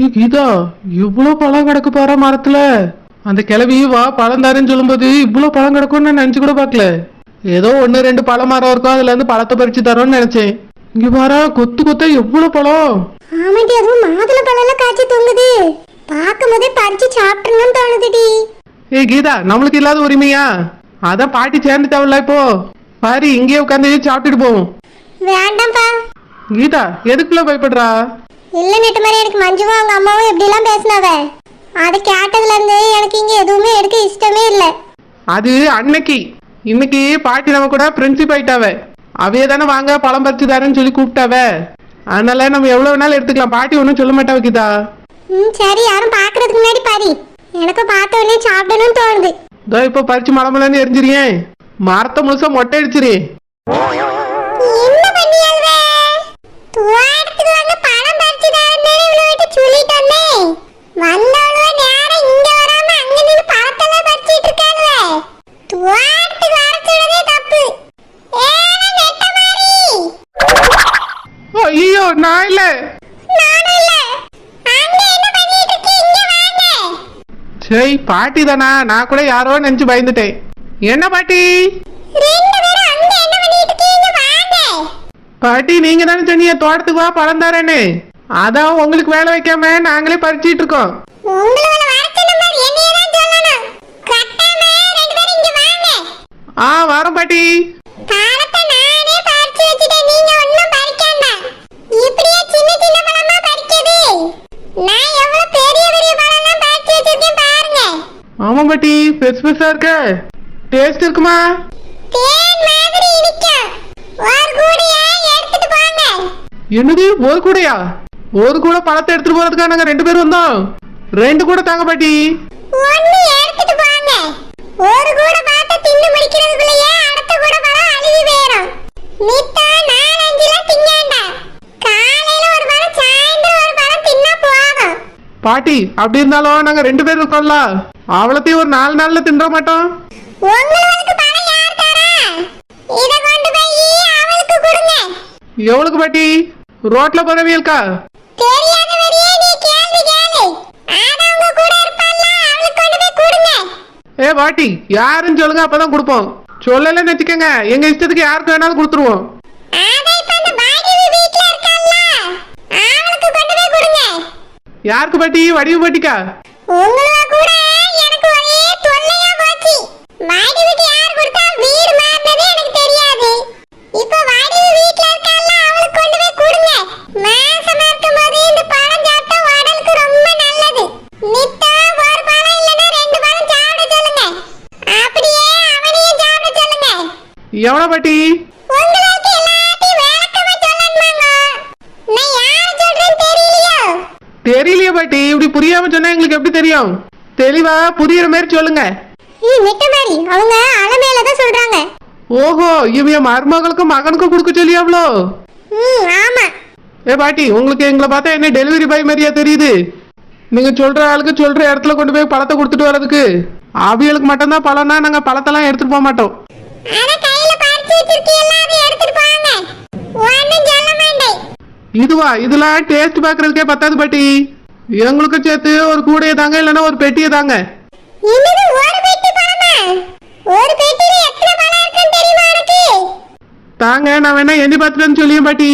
ஏ கீதா இவ்வளோ பழம் கிடக்கு பாரு மரத்துல? அந்த கிளவி வா பழம் தரேன்னு சொல்லும்போது இவ்வளோ பழம் கிடக்கும்னு நான் நினச்சி கூட பார்க்கல. ஏதோ ஒன்று ரெண்டு பழம் மரம் இருக்கும் அதுல இருந்து பழத்தை பறிச்சு தரோன்னு நினைச்சேன். இங்க பாரா கொத்து கொத்த எவ்வளோ பழம்? ஆமாண்டி அதுவும் மாதுளை பழம்லாம் காய்ச்சி தொங்குது. பார்க்கும் போதே பறிச்சு சாப்பிட்டுருங்கன்னு தோணுதுடி. ஏ கீதா நம்மளுக்கு இல்லாத உரிமையா? அதான் பாட்டி சேர்ந்து தேவையில்ல இப்போ. பாரு இங்கேயே உட்காந்து சாப்பிட்டுட்டு போவோம். வேண்டாம்ப்பா. கீதா எதுக்குள்ள பயப்படுறா? இல்ல நெட்டு மாதிரி எனக்கு மஞ்சுவும் அவங்க அம்மாவும் எப்படிலாம் பேசினாவ அதை கேட்டதுல இருந்து எனக்கு இங்க எதுவுமே எடுக்க இஷ்டமே இல்லை. அது அன்னைக்கு. இன்னைக்கு பாட்டி நம்ம கூட ஃப்ரெண்ட்ஷிப் ஆயிட்டாவ. அவையே தானே வாங்க பழம் பறிச்சு தரேன்னு சொல்லி கூப்பிட்டாவ. அதனால நம்ம எவ்வளவு வேணாலும் எடுத்துக்கலாம். பாட்டி ஒன்றும் சொல்ல மாட்டாவ கீதா ம் சரி யாரும் பார்க்கறதுக்கு முன்னாடி பாரி எனக்கு பார்த்த உடனே சாப்பிடணும்னு தோணுது. இதோ இப்போ பறிச்சு மலமலன்னு எரிஞ்சிரியே. மரத்தை முழுசா மொட்டை அடிச்சிரு. என்ன வந்து பழம் பறிச்சு தரேன்னு இவ்வளவு விட்டு சொல்லிட்டு வந்தேன் வந்தவளுவ நேரா இங்க வராம அங்க நின்னு பழத்தெல்லாம் பறிச்சிட்டு இருக்காளுவ துவாரத்துக்கு வர சொன்னதே தப்பு ஏன்னா நெட்ட மாதிரி ஐயோ நான் இல்ல நானும் இல்ல அங்க என்ன பண்ணிட்டு இருக்கீங்க இங்க வாங்க சரி பாட்டி தானா? நான் கூட யாரோ நினைச்சு பயந்துட்டேன். என்ன பாட்டி? பாட்டி நீங்க தானே சொன்னீங்க தோட்டத்துக்கு வா பழம் தரேன்னு. அதான் உங்களுக்கு வேலை வைக்காம நாங்களே பறிச்சிட்டு இருக்கோம். ஆ வரோம் பாட்டி மாதிரி என்னைய தான் சொல்லணும் கட்டாம ரெண்டு பேரும் இங்க வாங்க ஆ வரோம் பாட்டி பழத்தை நானே பறிச்சு வச்சுட்டேன் நீங்க ஒண்ணும் பறிக்கண்டாம் இப்படியே சின்ன சின்ன பழமா பறிக்குது நான் எவ்வளவு பெரிய பெரிய பழம்லாம் பறிச்சு வச்சிருக்கேன் பாருங்க ஆமா பாட்டி பெருசு பெருசா இருக்க. டேஸ்ட் இருக்குமா? என்னது ஒரு கூடையா? ஒரு கூட பழத்தை எடுத்துட்டு போறதுக்கா நாங்க ரெண்டு பேரும் வந்தோம். ரெண்டு கூட தாங்க பாட்டி. ஒண்ணு எடுத்துட்டு போங்க. ஒரு கூட பார்த்து தின்னு முடிக்கிறதுக்குள்ளேயே அடுத்த கூட பழம் அழுகி போயிடும் மித்தா நாலஞ்சுலாம் திங்காண்டா. காலையில ஒரு பழம் சாயந்தரம் ஒரு பழம் தின்னா போதும். பாட்டி அப்படி இருந்தாலும் நாங்க ரெண்டு பேரும் இருக்கோம்ல அவ்வளோத்தையும் ஒரு நாலு நாள்ல தின்ற மாட்டோம் எவ்வளவுக்கு பாட்டி? ரோட்ல போறவியல்கா ஏ பாட்டி யாருன்னு சொல்லுங்க அப்பதான் கொடுப்போம். சொல்லலன்னு வச்சுக்கோங்க எங்க இஷ்டத்துக்கு யாருக்கு வேணாலும் கொடுத்துருவோம். யாருக்கு பாட்டி? வடிவு பாட்டிக்கா உங்களா கூட எனக்கு ஒரே தொல்லையா போச்சு வாடி வீட்டு யார் கொடுத்தா வீடு மாறினதே எனக்கு தெரியாது இப்போ வாடி வீட்ல இருக்கால அவளுக்கு கொண்டு போய் கொடுங்க மாசமா இருக்கும்போது இந்த பழம் சாப்பிட்டா உடலுக்கு ரொம்ப நல்லது நித்தா ஒரு பழம் இல்லைன்னா ரெண்டு பழம் சாப்பிட சொல்லுங்க அப்படியே அவனையும் சாப்பிட சொல்லுங்க எவ்வளோ பாட்டி? தெரியலையோ. பாட்டி. இப்படி புரியாம சொன்னா எங்களுக்கு எப்படி தெரியும்? தெளிவா புரியுற மாதிரி சொல்லுங்க. அவங்க அலமேல தான் சொல்றாங்க. ஓஹோ இவன் மருமகளுக்கும் மகனுக்கும் கொடுக்க சொல்லியாவளோ? ம் ஆமா. ஏ பாட்டி உங்களுக்கு எங்களை பார்த்தா என்ன டெலிவரி பாய் மாதிரியா தெரியுது? நீங்க சொல்ற ஆளுக்கு சொல்ற இடத்துல கொண்டு போய் பழத்தை கொடுத்துட்டு வர்றதுக்கு. அவியலுக்கு மட்டும்தான் பழம்னா நாங்க பழத்தெல்லாம் எடுத்துட்டு போக மாட்டோம். இதுவா இதெல்லாம் டேஸ்ட் பார்க்கறதுக்கே பத்தாது பாட்டி. எங்களுக்கும் சேர்த்து ஒரு கூடையை தாங்க இல்லைன்னா ஒரு பெட்டியை தாங்க. தாங்க நான் வேணா எண்ணி பார்த்துட்டேன்னு சொல்லியும் பாட்டி.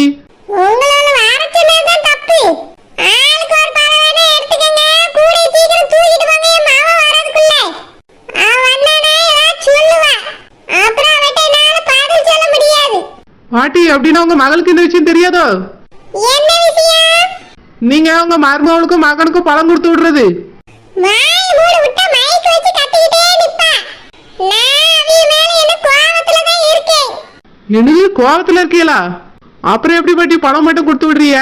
பாட்டி அப்படின்னா உங்க மகளுக்கு இந்த விஷயம் தெரியாதோ? நீங்க உங்க மருமகளுக்கும் மகனுக்கும் பழம் கொடுத்து விடுறது. என்னது கோவத்துல இருக்கீங்களா அப்புறம் எப்படி பாட்டி பழம் மட்டும் கொடுத்து விடுறிய?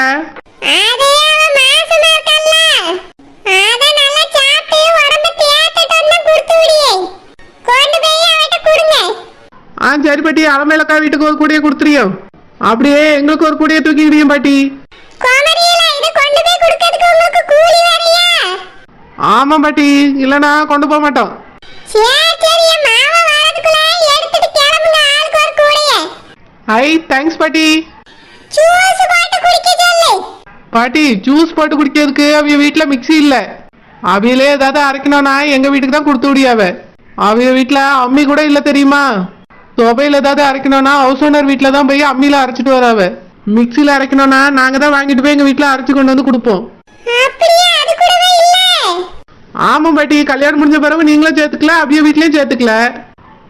ஆ சரி பாட்டி அலமேலக்கா வீட்டுக்கு ஒரு கூடைய கொடுத்துறியோ? அப்படியே எங்களுக்கு ஒரு கூடைய தூக்கிடுவியும் பாட்டி. ஆமா பாட்டி இல்லனா கொண்டு போக மாட்டோம். ஹை தேங்க்ஸ் பாட்டி. பாட்டி ஜூஸ் போட்டு குடிக்கிறதுக்கு அவங்க வீட்டுல மிக்ஸி இல்ல. அவையிலே ஏதாவது அரைக்கணும்னா எங்க வீட்டுக்கு தான் கொடுத்து விடியாவ அவங்க வீட்டுல அம்மி கூட இல்ல தெரியுமா? துவையில் ஏதாவது அரைக்கணும்னா ஹவுஸ் ஓனர் வீட்டில் தான் போய் அம்மியில் அரைச்சிட்டு வராவ. மிக்சியில் அரைக்கணும்னா நாங்கள் தான் வாங்கிட்டு போய் எங்கள் வீட்டில் அரைச்சி கொண்டு வந்து கொடுப்போம். ஆமாம் பாட்டி கல்யாணம் முடிஞ்ச பிறகு நீங்களும் சேர்த்துக்கல அப்படியே வீட்லேயும் சேர்த்துக்கல.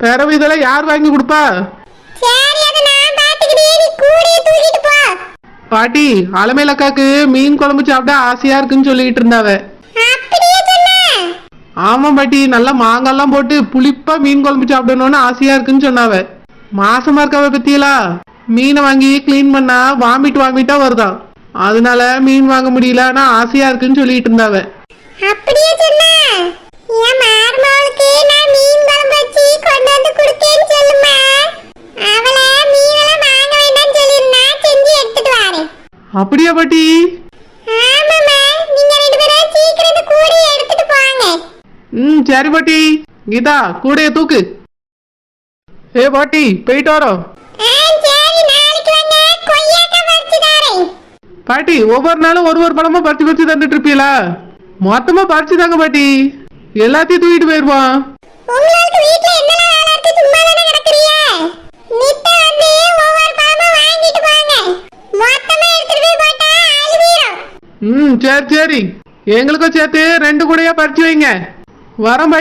பிறவு இதெல்லாம் யார் வாங்கி கொடுப்பா? பாட்டி அலமேலக்காக்கு மீன் குழம்பு சாப்பிட ஆசையா இருக்குன்னு சொல்லிக்கிட்டு இருந்தாவ. ஆமாம் பாட்டி நல்லா மாங்காய்லாம் போட்டு புளிப்பா மீன் குழம்பு சாப்பிடணும்னு ஆசையா இருக்குன்னு சொன்னாவ. மாசமா இருக்காவ பத்தியலா? மீனை வாங்கி கிளீன் பண்ணா வாமிட் வாமிட்டா வருதான். அதனால மீன் வாங்க முடியல ஆனா ஆசையா இருக்குன்னு சொல்லிட்டு இருந்தாவ. சரி பாட்டி கீதா கூடைய தூக்கு. ஏ பாட்டி போயிட்டு வரோம் பாட்டி ஒவ்வொரு நாளும் ஒரு ஒரு பழமா பறிச்சு பறிச்சு தந்துட்டு இருப்பீங்களா மொத்தமா பறிச்சு தாங்க பாட்டி. எல்லாத்தையும் தூக்கிட்டு போயிருவான். ம் சரி சரி. எங்களுக்கும் சேர்த்து ரெண்டு கூடையா பறிச்சு வைங்க. வரேன்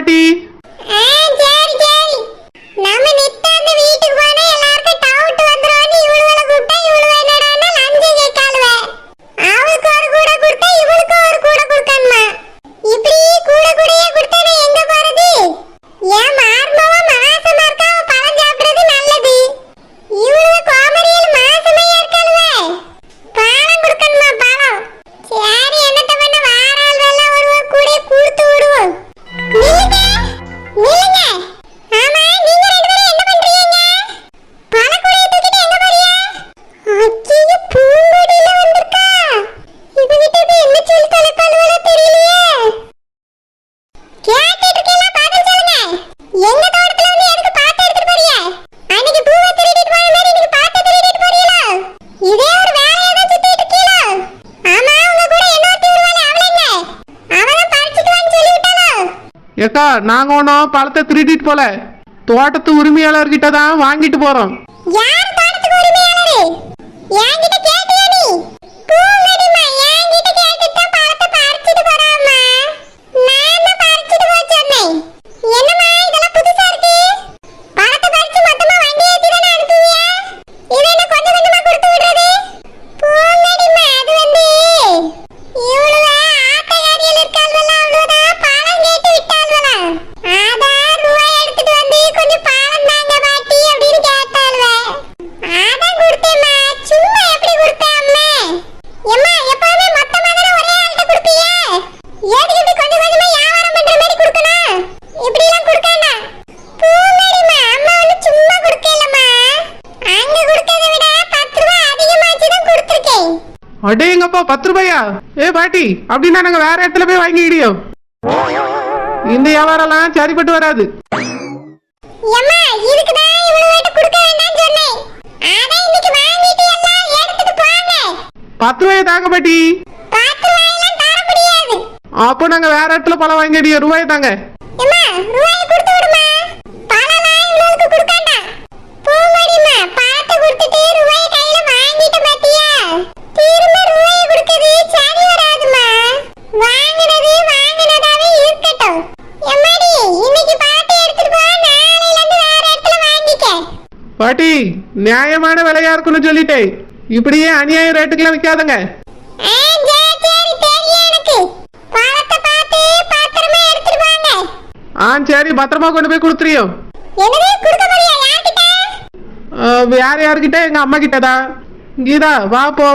ஏக்கா நாங்கள் ஒன்றும் பழத்தை திருடிட்டு போல. தோட்டத்து உரிமையாளர்கிட்ட தான் வாங்கிட்டு போகிறோம் பத்து ரூபாயா? ஏ பாட்டி அப்படின்னா நாங்க வேற இடத்துல போய் வாங்கிக்கிடியோ? இந்த வியாபாரம்லாம் சரிப்பட்டு வராது. பத்து ரூபாய் தாங்க பாட்டி. அப்போ நாங்க வேற இடத்துல பழம் வாங்கிடியோ ரூபாய் தாங்க. இருக்குன்னு சொல்லிட்டேன் இப்படியே அநியாய ரேட்டுக்கெல்லாம் விற்காதங்க ஆ சரி பத்திரமா கொண்டு போய் கொடுத்துறியோ. வேற யாருக்கிட்ட எங்க அம்மா கிட்டதா? கீதா வா போ.